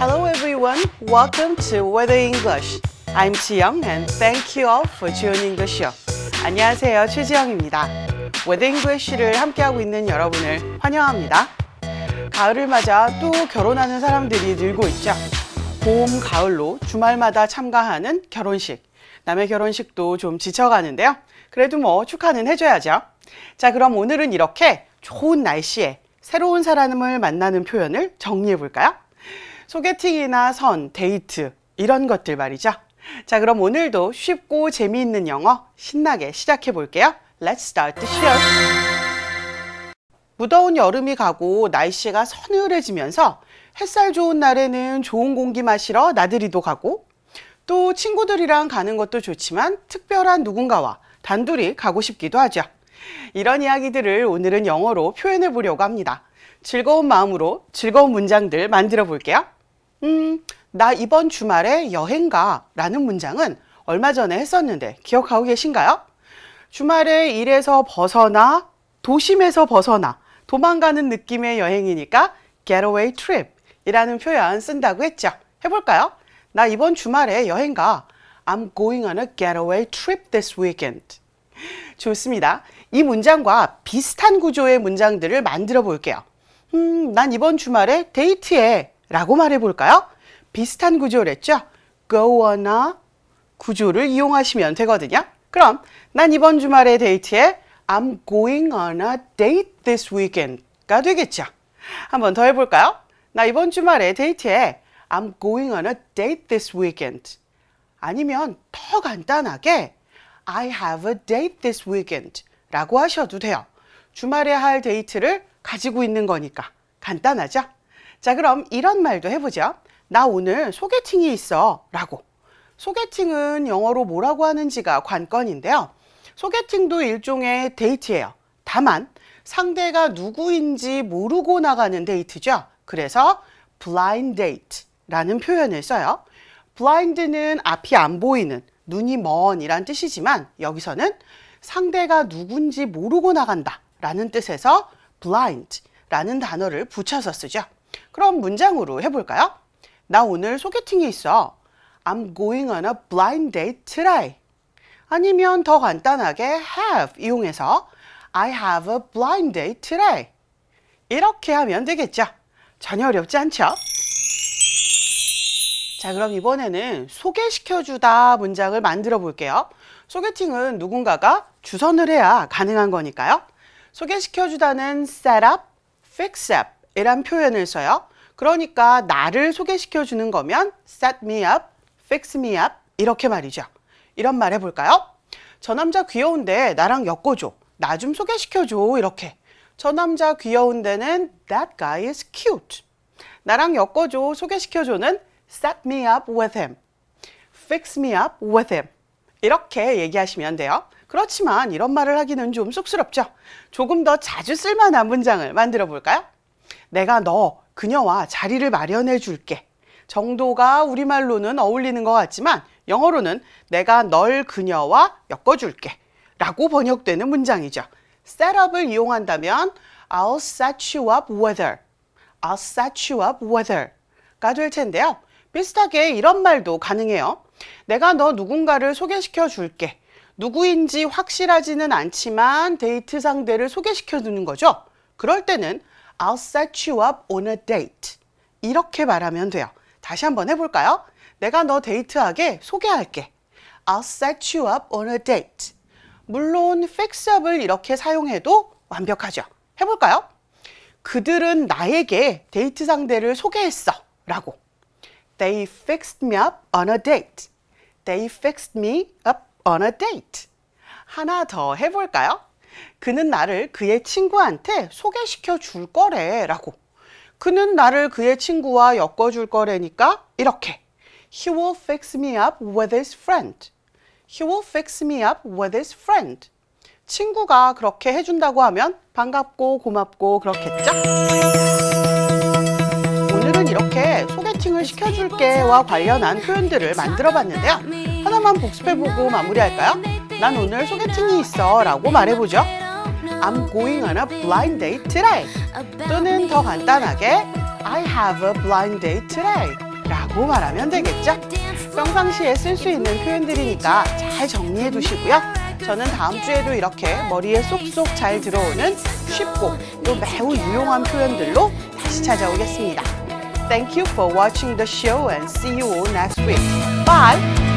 Hello everyone, welcome to Weather English. I'm Jiyoung and thank you all for joining the show. 안녕하세요, 최지영입니다. Weather English를 함께하고 있는 여러분을 환영합니다. 가을을 맞아 또 결혼하는 사람들이 늘고 있죠. 봄, 가을로 주말마다 참가하는 결혼식. 남의 결혼식도 좀 지쳐가는데요. 그래도 뭐 축하는 해줘야죠. 자, 그럼 오늘은 이렇게 좋은 날씨에 새로운 사람을 만나는 표현을 정리해 볼까요? 소개팅이나 선, 데이트, 이런 것들 말이죠. 자, 그럼 오늘도 쉽고 재미있는 영어 신나게 시작해 볼게요. Let's start the show. 무더운 여름이 가고 날씨가 서늘해지면서 햇살 좋은 날에는 좋은 공기 마시러 나들이도 가고 또 친구들이랑 가는 것도 좋지만 특별한 누군가와 단둘이 가고 싶기도 하죠. 이런 이야기들을 오늘은 영어로 표현해 보려고 합니다. 즐거운 마음으로 즐거운 문장들 만들어 볼게요. 음, 나 이번 주말에 여행 가 라는 문장은 얼마 전에 했었는데 기억하고 계신가요? 주말에 일에서 벗어나, 도심에서 벗어나, 도망가는 느낌의 여행이니까 getaway trip 이라는 표현 쓴다고 했죠. 해볼까요? 나 이번 주말에 여행 가. I'm going on a getaway trip this weekend. 좋습니다. 이 문장과 비슷한 구조의 문장들을 만들어 볼게요. 음, 난 이번 주말에 데이트해 라고 말해 볼까요? 비슷한 구조랬죠? go on a 구조를 이용하시면 되거든요. 그럼 난 이번 주말에 데이트해 I'm going on a date this weekend가 되겠죠. 한번 더 해볼까요? 나 이번 주말에 데이트해 I'm going on a date this weekend. 아니면 더 간단하게 I have a date this weekend 라고 하셔도 돼요. 주말에 할 데이트를 가지고 있는 거니까 간단하죠? 자, 그럼 이런 말도 해보죠. 나 오늘 소개팅이 있어 라고. 소개팅은 영어로 뭐라고 하는지가 관건인데요. 소개팅도 일종의 데이트예요. 다만 상대가 누구인지 모르고 나가는 데이트죠. 그래서 blind date라는 표현을 써요. blind는 앞이 안 보이는 눈이 먼이란 뜻이지만 여기서는 상대가 누군지 모르고 나간다 라는 뜻에서 blind 라는 단어를 붙여서 쓰죠. 그럼 문장으로 해볼까요? 나 오늘 소개팅이 있어. I'm going on a blind date today. 아니면 더 간단하게 have 이용해서 I have a blind date today. 이렇게 하면 되겠죠. 전혀 어렵지 않죠? 자, 그럼 이번에는 소개시켜주다 문장을 만들어 볼게요. 소개팅은 누군가가 주선을 해야 가능한 거니까요. 소개시켜주다는 set up, fix up 이란 표현을 써요. 그러니까 나를 소개시켜 주는 거면 set me up, fix me up 이렇게 말이죠. 이런 말 해볼까요? 저 남자 귀여운데 나랑 엮어줘. 나 좀 소개시켜 줘. 이렇게. 저 남자 귀여운데는 that guy is cute. 나랑 엮어줘. 소개시켜 줘는 set me up with him. fix me up with him. 이렇게 얘기하시면 돼요. 그렇지만 이런 말을 하기는 좀 쑥스럽죠. 조금 더 자주 쓸만한 문장을 만들어 볼까요? 내가 너, 그녀와 자리를 마련해 줄게. 정도가 우리말로는 어울리는 것 같지만 영어로는 내가 널 그녀와 엮어줄게. 라고 번역되는 문장이죠. setup을 이용한다면 I'll set you up with her. I'll set you up with her. 가 될 텐데요. 비슷하게 이런 말도 가능해요. 내가 너 누군가를 소개시켜 줄게. 누구인지 확실하지는 않지만 데이트 상대를 소개시켜 주는 거죠. 그럴 때는 I'll set you up on a date. 이렇게 말하면 돼요. 다시 한번 해볼까요? 내가 너 데이트하게 소개할게. I'll set you up on a date. 물론 fix up을 이렇게 사용해도 완벽하죠. 해볼까요? 그들은 나에게 데이트 상대를 소개했어. 라고. They fixed me up on a date. They fixed me up on a date. 하나 더 해볼까요? 그는 나를 그의 친구한테 소개시켜 줄 거래. 라고. 그는 나를 그의 친구와 엮어줄 거래니까 이렇게. He will fix me up with his friend. He will fix me up with his friend. 친구가 그렇게 해준다고 하면 반갑고 고맙고 그렇겠죠? 오늘은 이렇게 소개팅을 시켜줄게와 관련한 표현들을 만들어 봤는데요. 하나만 복습해보고 마무리할까요? 난 오늘 소개팅이 있어 라고 말해보죠. I'm going on a blind date today. 또는 더 간단하게 I have a blind date today. 라고 말하면 되겠죠? 평상시에 쓸 수 있는 표현들이니까 잘 정리해 두시고요. 저는 다음 주에도 이렇게 머리에 쏙쏙 잘 들어오는 쉽고 또 매우 유용한 표현들로 다시 찾아오겠습니다. Thank you for watching the show and see you all next week. Bye!